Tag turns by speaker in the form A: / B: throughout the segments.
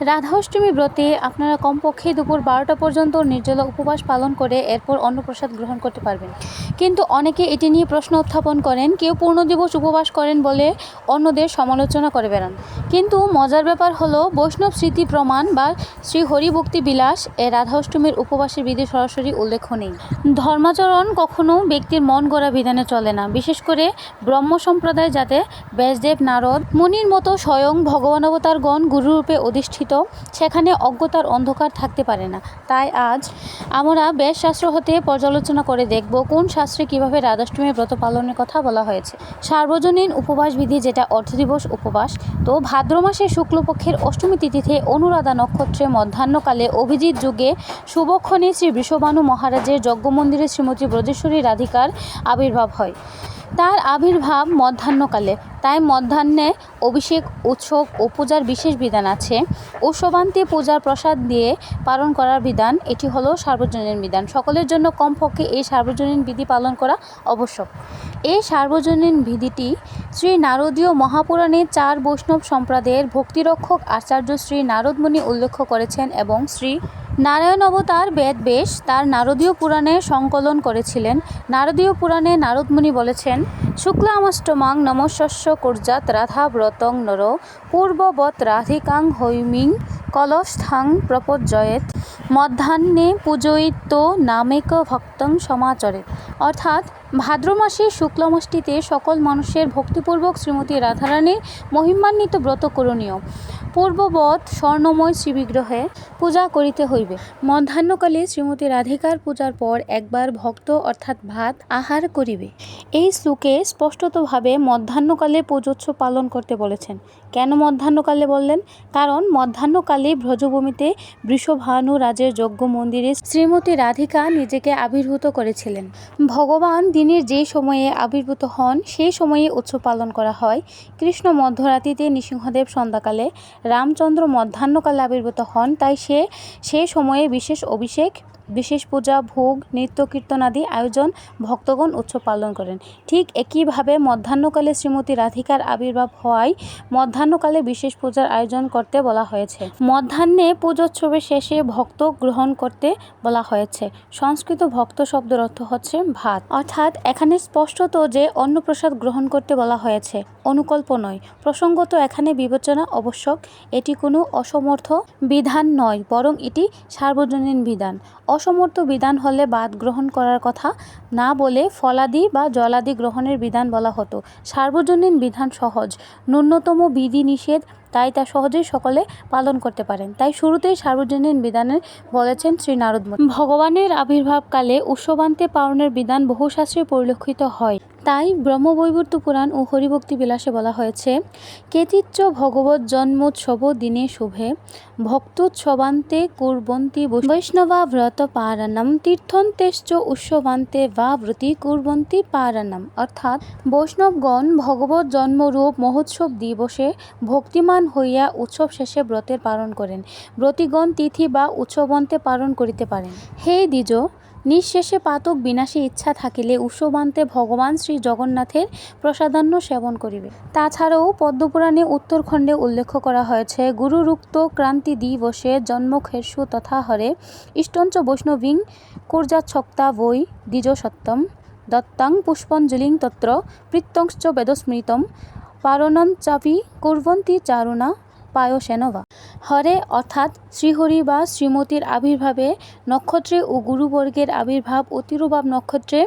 A: রাধাষ্টমী ব্রতে আপনারা কমপক্ষে দুপুর বারোটা পর্যন্ত নির্জলা উপবাস পালন করে এরপর অন্নপ্রসাদ গ্রহণ করতে পারবেন। কিন্তু অনেকে এটি নিয়ে প্রশ্ন উত্থাপন করেন, কেউ পূর্ণ দিবস উপবাস করেন বলে অন্যদের সমালোচনা করে বেড়ান। কিন্তু মজার ব্যাপার হলো, বৈষ্ণব স্মৃতি প্রমাণ বা শ্রী হরিভক্তি বিলাস এ রাধাষ্টমীর উপবাসের বিধি সরাসরি উল্লেখ নেই। ধর্মাচরণ কখনো ব্যক্তির মন গড়া বিধানে চলে না। বিশেষ করে ব্রহ্ম সম্প্রদায় যাতে ব্যাসদেব নারদ মুনির মতো স্বয়ং ভগবান অবতারগণ গুরুরূপে অধিষ্ঠিত, সেখানে অজ্ঞতার অন্ধকার থাকতে পারে না। তাই আজ আমরা বেশ শাস্ত্র হতে পর্যালোচনা করে দেখব কোন শাস্ত্রে কীভাবে রাধাষ্টমীর ব্রত পালনের কথা বলা হয়েছে? সার্বজনীন উপবাস বিধি যেটা অর্ধদিবস উপবাস, তো ভাদ্র মাসে শুক্লপক্ষের অষ্টমী তিথিতে অনুরাধা নক্ষত্রে মধ্যাহ্নকালে অভিজিৎ যুগে শুভক্ষণে শ্রী বিশ্ববানু মহারাজের যজ্ঞমন্দিরে শ্রীমতী ব্রজেশ্বরী রাধিকার আবির্ভাব হয়। তার আবির্ভাব মধ্যাহ্নকালে। তাই মধ্যাহ্নে অভিষেক, উৎসব ও পূজার বিশেষ বিধান আছে। উৎসবান্তে পূজার প্রসাদ দিয়ে পালন করার বিধান, এটি হলো সার্বজনীন বিধান। সকলের জন্য কমপক্ষে এই সার্বজনীন বিধি পালন করা আবশ্যক। এই সার্বজনীন বিধিটি শ্রী নারদীয় মহাপুরাণে চার বৈষ্ণব সম্প্রদায়ের ভক্তিরক্ষক আচার্য শ্রী নারদমণি উল্লেখ করেছেন এবং শ্রী নারায়ণ অবতার বেদ বেশ, তার নারদীয় পুরাণে সংকলন করেছিলেন। নারদীয় পুরাণে নারদমুনি বলেছেন, শুক্লামষ্টমাং নমশস্য কুর্জাত রাধা ব্রতং নর, পূর্ববৎ রাধিকাং হৈমিং কলস্থং প্রপজ্জয়েত মধ্যাহ্নে পূজয়িত নামেক ভক্তং সমাচরে অর্থাৎ ভাদ্র মাসে শুক্লামাষ্টিতে সকল মানুষের ভক্তিপূর্বক শ্রীমতী রাধারানীর মহিমান্বিত ব্রত করণীয়। পূর্ববৎ স্বর্ণময় শ্রীবিগ্রহে পূজা করিতে হইবে। মধ্যাহ্নকালে শ্রীমতী রাধিকার পূজার পর একবার ভক্ত অর্থাৎ ভাত আহার করিবে। এই শ্লোকে স্পষ্টতভাবে মধ্যাহ্নকালে পূজোৎসব পালন করতে বলেছেন। কেন মধ্যাহ্নকালে বললেন? কারণ মধ্যাহ্নকালে ব্রজভূমিতে বৃষভানু রাজের যজ্ঞ মন্দিরে শ্রীমতী রাধিকা নিজেকে আবির্ভূত করেছিলেন। ভগবান দিনের যে সময়ে আবির্ভূত হন সেই সময়ে উৎসব পালন করা হয়। কৃষ্ণ মধ্যরাতিতে নৃসিংহদেব সন্ধ্যাকালে রামচন্দ্র মধ্যাহ্নকালে আবির্ভূত হন, তাই সে সে সময়ে বিশেষ অভিষেক বিশেষ পূজা, ভোগ, নৃত্য, কীর্তন আদি আয়োজন ভক্তগণ উৎসব পালন করেন। ঠিক একইভাবে মধ্যাহ্নকালে শ্রীমতী রাধিকার আবির্ভাব হওয়ায় মধ্যাহ্নকালে বিশেষ পূজার আয়োজন করতে বলা হয়েছে। মধ্যাহ্নে পুজোৎসবের শেষে ভক্ত গ্রহণ করতে বলা হয়েছে। সংস্কৃত ভক্ত শব্দের অর্থ হচ্ছে ভাত। অর্থাৎ এখানে স্পষ্টত যে অন্নপ্রসাদ গ্রহণ করতে বলা হয়েছে, অনুকল্প নয়। প্রসঙ্গত এখানে বিবেচনা আবশ্যক। এটি কোনো অসমর্থ বিধান নয়, বরং এটি সার্বজনীন বিধান। অসমর্থ বিধান হলে বাদ গ্রহণ করার কথা না বলে ফলাদি বা জলাদি গ্রহণের বিধান বলা হতো। সার্বজনীন বিধান সহজ। ন্যূনতম বিধি নিষেধ, তাই তা সহজেই সকলে পালন করতে পারেন। তাই শুরুতেই সার্বজনীন বিধানে বলেছেন শ্রী নারদ ভগবানের আবির্ভাবকালে উৎসবান্তে পালনের বিধান বহুশাস্ত্রে পরিলক্ষিত হয়। তাই ব্রহ্মবৈবর্ত পুরাণ ও হরিভক্তি বিলাসে বলা হয়েছে কেতিচ্চ ভগবত জন্মোৎসব দিনে শুভে, ভক্তোৎসবান্তে কুর্বন্তি বৈষ্ণবা ব্রত পারানাম তীর্থন্তেশ্চ উৎসবান্তে বা ব্রতি কুর্বন্তি পারানাম অর্থাৎ বৈষ্ণবগণ ভগবত জন্মরূপ মহোৎসব দিবসে ভক্তিমান হইয়া উৎসব শেষে ব্রতের পালন করেন। ব্রতিগণ তিথি বা উৎসবন্তে পালন করিতে পারেন। হে দ্বিজ নিঃশেষে পাতক বিনাশী ইচ্ছা থাকিলে উৎসবান্তে ভগবান শ্রী জগন্নাথের প্রসাদান্ন সেবন করিবে। তাছাড়াও পদ্মপুরাণে উত্তরখণ্ডে উল্লেখ করা হয়েছে, গুরুরুক্ত ক্রান্তি দিবসে জন্মখের্ষু তথা হরে ইষ্টঞ্চ বৈষ্ণবীং কুর্যাচ্ছক্তা বৈ দ্বিজ সত্যম দত্তাং পুষ্পঞ্জলিং তত্র পৃত্তংশ্চ বেদস্মৃতম পারণঞ্চাপি চাপি কুর্বন্তি চারুণা পায়সেনবা হরে অর্থাৎ শ্রীহরি বা শ্রীমতীর আবির্ভাবে নক্ষত্রে ও গুরুবর্গের আবির্ভাব অতিরুভাব নক্ষত্রে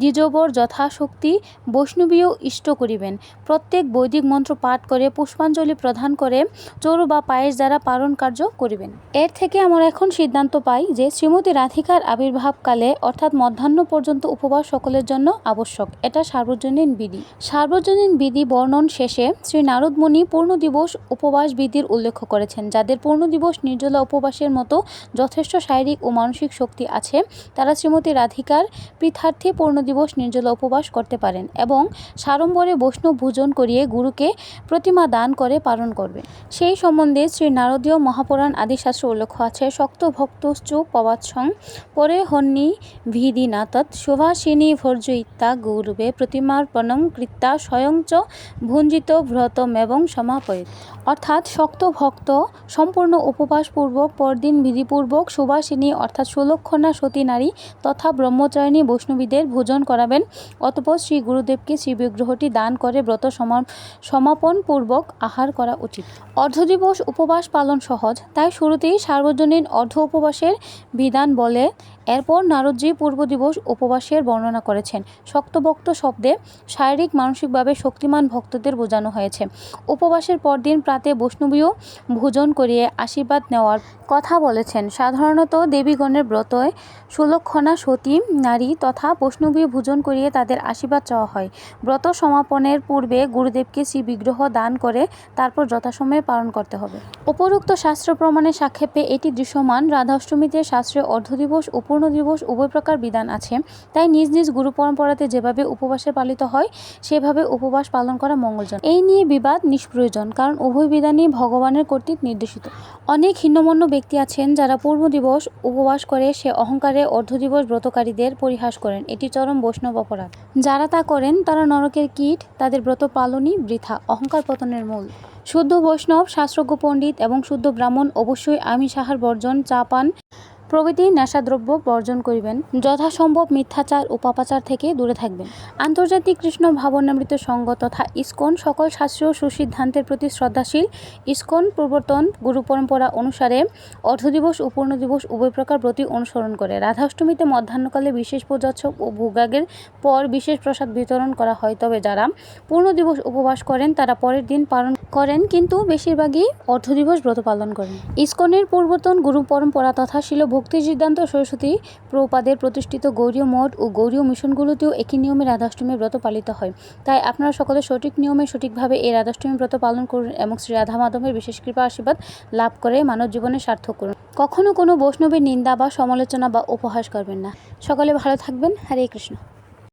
A: দ্বিজবর যথাশক্তি বৈষ্ণবীয় ইষ্ট করিবেন। প্রত্যেক বৈদিক মন্ত্র পাঠ করে, পুষ্পাঞ্জলি প্রদান করে, চোর বা পায়েস দ্বারা পালন কার্য করিবেন। এর থেকে আমরা এখন সিদ্ধান্ত পাই যে শ্রীমতী রাধিকার আবির্ভাবকালে, অর্থাৎ মধ্যাহ্ন পর্যন্ত উপবাস সকলের জন্য আবশ্যক। এটা সার্বজনীন বিধি। সার্বজনীন বিধি বর্ণন শেষে শ্রী নারদমণি পূর্ণ দিবস উপবাস বিধির উল্লেখ করেছেন। যাদের পূর্ণ দিবস নির্জলা উপবাসের মতো যথেষ্ট শারীরিক ও মানসিক শক্তি আছে, তারা শ্রীমতী রাধিকার পৃথার্থে পূর্ণ দিবস নির্জলা উপবাস করতে পারেন এবং সাড়ম্বরে বৈষ্ণব ভোজন করিয়ে গুরুকে প্রতিমা দান করে পালন করবে সেই সম্বন্ধে শ্রী নারদীয় মহাপুরাণ আদি শাস্ত্র উল্লেখ আছে, শক্ত ভক্তশ্চু পবাৎসং পরে হন্নি ভিদিনাতৎ সুভাষিনী ভর্জ ইত্যা গৌরবে প্রতিমার্পণং কৃত্যা স্বয়ং চ ভুঞ্জিত ভ্রতমেবং সমাপয়েত। অর্থাৎ শক্ত ভক্ত সম্পূর্ণ উপবাসপূর্বক, পরদিন বিধিপূর্বক সুবাসিনী অর্থাৎ সুলক্ষণা সতী নারী তথা ব্রহ্মচারিণী বৈষ্ণবীদের ভোজন করাবেন। অতপর শ্রী গুরুদেবকে শ্রী বিগ্রহটি দান করে ব্রত সমা- সমাপনপূর্বক আহার করা উচিত। অর্ধদিবস উপবাস পালন সহজ, তাই শুরুতেই সার্বজনীন অর্ধ উপবাসের বিধান বলে এরপর নারদজি পূর্ব দিবস উপবাসের বর্ণনা করেছেন। শক্তভক্ত শব্দে শারীরিক, মানসিকভাবে শক্তিমান ভক্তদের বোঝানো হয়েছে। উপবাসের পরদিন প্রাতে বৈষ্ণবীয় ভোজন করিয়ে আশীর্বাদ নেওয়ার কথা বলেছেন। সাধারণত দেবীগণের ব্রতয় সুলক্ষণা সতী নারী তথা বৈষ্ণবীয় ভোজন করিয়ে তাদের আশীর্বাদ চাওয়া হয়। ব্রত সমাপনের পূর্বে গুরুদেবকে শ্রী বিগ্রহ দান করে তারপর যথাসময়ে পালন করতে হবে। উপরোক্ত শাস্ত্র প্রমাণের সাক্ষেপে এটি দৃশ্যমান। রাধাষ্টমীতে শাস্ত্রে অর্ধদিবস ও পূর্ণ দিবস উভয় প্রকার বিধান আছে। তাই নিজ নিজ গুরু পরম্পরাতে যেভাবে উপবাসে পালিত হয়, সেভাবে উপবাস পালন করা মঙ্গলজন এই নিয়ে বিবাদ নিষ্প্রয়োজন, কারণ উভয় বিধানই ভগবানের কর্তৃক নির্দেশিত। অনেক হিন্নমন্য ব্যক্তি আছেন যারা পূর্ব দিবস উপবাস করে সে অহংকারে অর্ধ দিবস ব্রতকারীদের পরিহাস করেন। এটি চরম বৈষ্ণব অপরাধ। যারা তা করেন, তারা নরকের কীট, তাদের ব্রত পালনই বৃথা, অহংকার পতনের মূল। শুদ্ধ বৈষ্ণব, শাস্ত্রজ্ঞ পণ্ডিত এবং শুদ্ধ ব্রাহ্মণ অবশ্যই আমিষ, আহার, বর্জন, চা, পান প্রভৃতি নেশাদ্রব্য বর্জন করিবেন, যথাসম্ভব মিথ্যাচার ও পাপাচার থেকে দূরে থাকবেন। আন্তর্জাতিক কৃষ্ণ ভাবনামৃত সংঘ তথা ইসকন সকল শাস্ত্রীয় সুসিদ্ধান্তের প্রতি শ্রদ্ধাশীল। ইসকন প্রবর্তন গুরু পরম্পরা অনুসারে অর্ধদিবস ও পূর্ণ দিবস উভয় প্রকার ব্রতী অনুসরণ করে। রাধাষ্টমীতে মধ্যাহ্নকালে বিশেষ পূজাচ্ছক ও ভোগাগের পর বিশেষ প্রসাদ বিতরণ করা হয়। তবে যারা পূর্ণ দিবস উপবাস করেন, তারা পরের দিন পালন করেন, কিন্তু বেশিরভাগই অর্ধদিবস ব্রত পালন করেন। ইসকনের পূর্বতন গুরু পরম্পরা তথা শিল ভক্তি সিদ্ধান্ত সরস্বতী প্রপাদের প্রতিষ্ঠিত গৌরীয় মঠ ও গৌরীয় মিশনগুলোতেও একই নিয়মে রাধাষ্টমী ব্রত পালিত হয়। তাই আপনারা সকলে সঠিক নিয়মে সঠিকভাবে এই রাধাষ্টমী ব্রত পালন করুন এবং শ্রী রাধা মাধবের বিশেষ কৃপা আশীর্বাদ লাভ করে মানব জীবনে সার্থক করুন। কখনও কোনো বৈষ্ণবের নিন্দা বা সমালোচনা বা উপহাস করবেন না। সকলে ভালো থাকবেন। হরে কৃষ্ণ।